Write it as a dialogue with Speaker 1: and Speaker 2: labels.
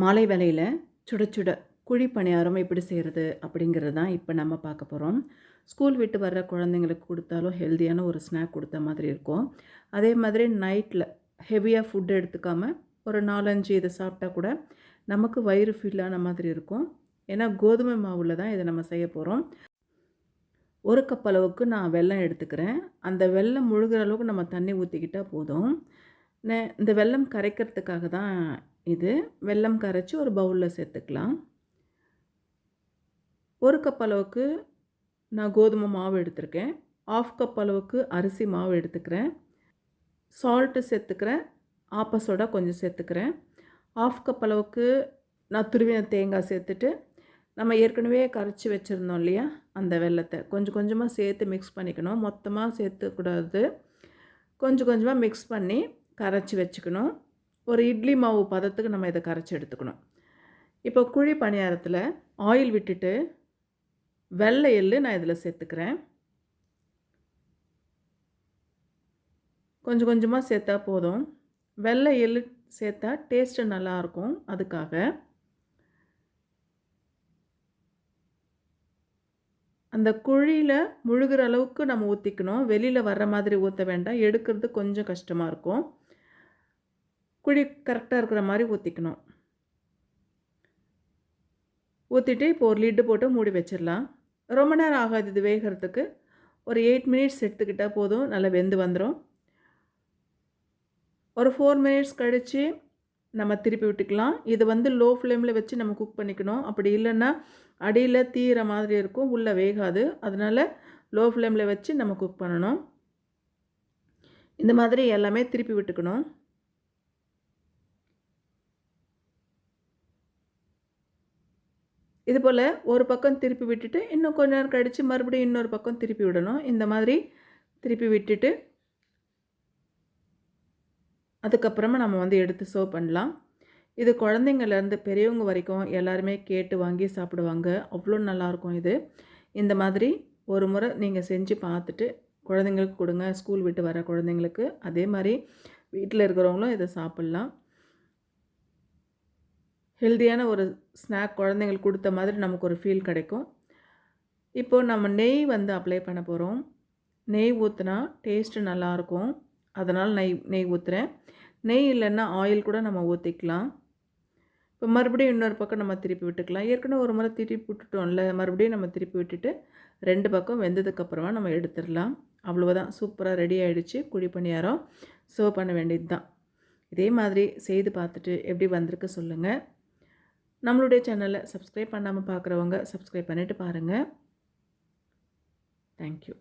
Speaker 1: மாலை வேலையில் சுட சுட குழி பணியாரம் எப்படி செய்கிறது அப்படிங்கிறது தான் இப்போ நம்ம பார்க்க போகிறோம் ஸ்கூல் விட்டு வர்ற குழந்தைங்களுக்கு கொடுத்தாலும் ஹெல்த்தியான ஒரு ஸ்நாக் கொடுத்த மாதிரி இருக்கும். அதே மாதிரி நைட்டில் ஹெவியாக ஃபுட் எடுத்துக்காமல் ஒரு நாலஞ்சு இதை சாப்பிட்டா கூட நமக்கு வயிறு ஃபில்லான மாதிரி இருக்கும். ஏன்னா கோதுமை மாவில் தான் இதை நம்ம செய்ய போகிறோம் ஒரு கப் அளவுக்கு நான் வெல்லம் எடுத்துக்கிறேன். அந்த வெல்லம் முழுகிற அளவுக்கு நம்ம தண்ணி ஊற்றிக்கிட்டால் போதும். இந்த வெல்லம் கரைக்கிறதுக்காக தான் இது. வெல்லம் கரைச்சி ஒரு பவுலில் சேர்த்துக்கலாம். ஒரு கப் அளவுக்கு நான் கோதுமை மாவு எடுத்திருக்கேன். ஆஃப் கப் அளவுக்கு அரிசி மாவு எடுத்துக்கிறேன். சால்ட்டு சேர்த்துக்கிறேன். ஆப்ப கொஞ்சம் சேர்த்துக்கிறேன். ஆஃப் கப் அளவுக்கு நான் துருவின தேங்காய் சேர்த்துட்டு நம்ம ஏற்கனவே கரைச்சி வச்சுருந்தோம் இல்லையா அந்த வெல்லத்தை. கொஞ்சம் கொஞ்சமாக சேர்த்து மிக்ஸ் பண்ணிக்கணும். மொத்தமாக சேர்த்துக்கூடாது. கொஞ்சம் கொஞ்சமாக மிக்ஸ் பண்ணி கரைச்சி வச்சுக்கணும். ஒரு இட்லி மாவு பதத்துக்கு நம்ம இதை கரைச்சி எடுத்துக்கணும். இப்போ குழி பணியாரத்தில் ஆயில் விட்டுட்டு வெள்ளை எள்ளு நான் இதில் சேர்த்துக்கிறேன். கொஞ்சம் கொஞ்சமாக சேர்த்தா போதும். வெள்ளை எள்ளு சேர்த்தா டேஸ்ட்டு நல்லாயிருக்கும் அதுக்காக. அந்த குழியில் முழுகிற அளவுக்கு நம்ம ஊற்றிக்கணும் வெளியில் வர்ற மாதிரி ஊற்ற வேண்டாம். எடுக்கிறது கொஞ்சம் கஷ்டமாக இருக்கும். குழி கரெக்டாக இருக்கிற மாதிரி ஊற்றிக்கணும் ஊற்றிட்டு இப்போ ஒரு லிட்டு போட்டு மூடி வச்சிடலாம். ரொம்ப நேரம் ஆகாது இது வேகிறதுக்கு. ஒரு எயிட் மினிட்ஸ் எடுத்துக்கிட்டால் போதும் நல்லா வெந்து வந்துடும் ஒரு ஃபோர் மினிட்ஸ் கழித்து நம்ம திருப்பி விட்டுக்கலாம். இது வந்து லோ ஃப்ளேமில் வச்சு நம்ம குக் பண்ணிக்கணும். அப்படி இல்லைன்னா அடியில் தீயிற மாதிரி இருக்கும் உள்ளே வேகாது. அதனால் லோ ஃப்ளேமில் வச்சு நம்ம குக் பண்ணணும். இந்த மாதிரி எல்லாமே திருப்பி விட்டுக்கணும். இது போல் ஒரு பக்கம் திருப்பி விட்டுட்டு இன்னும் கொஞ்ச நேரம் கழித்து மறுபடியும் இன்னொரு பக்கம் திருப்பி விடணும். இந்த மாதிரி திருப்பி விட்டுட்டு அதுக்கப்புறமா நம்ம வந்து எடுத்து சர்வ் பண்ணலாம். இது குழந்தைங்கள்லேருந்து பெரியவங்க வரைக்கும் எல்லாருமே கேட்டு வாங்கி சாப்பிடுவாங்க. அவ்வளோ நல்லாயிருக்கும் இது. இந்த மாதிரி ஒரு முறை நீங்கள் செஞ்சு பார்த்துட்டு குழந்தைங்களுக்கு கொடுங்க. ஸ்கூல் விட்டு வர குழந்தைங்களுக்கு. அதே மாதிரி வீட்டில் இருக்கிறவங்களும் இதை சாப்பிட்லாம். ஹெல்த்தியான ஒரு ஸ்நாக் குழந்தைங்களுக்கு கொடுத்த மாதிரி நமக்கு ஒரு ஃபீல் கிடைக்கும். இப்போது நம்ம நெய் வந்து அப்ளை பண்ண போகிறோம் நெய் ஊற்றினா டேஸ்ட்டு நல்லாயிருக்கும் அதனால் நெய் நெய் ஊற்றுறேன் நெய் இல்லைன்னா ஆயில் கூட நம்ம ஊற்றிக்கலாம் இப்போ மறுபடியும் இன்னொரு பக்கம் நம்ம திருப்பி விட்டுக்கலாம். ஏற்கனவே ஒரு முறை திருப்பி விட்டுட்டோம்ல மறுபடியும் நம்ம திருப்பி விட்டுட்டு ரெண்டு பக்கம் வெந்ததுக்கப்புறமா நம்ம எடுத்துடலாம். அவ்வளோதான் சூப்பராக ரெடி ஆகிடுச்சு குழி பணியாரம். சர்வ் பண்ண வேண்டியது தான் இதே மாதிரி செய்து பார்த்துட்டு எப்படி வந்திருக்கு சொல்லுங்கள் நம்மளுடைய சேனலை சப்ஸ்கிரைப் பண்ணாமல் பார்க்குறவங்க சப்ஸ்கிரைப் பண்ணிவிட்டு பாருங்கள் தேங்க்யூ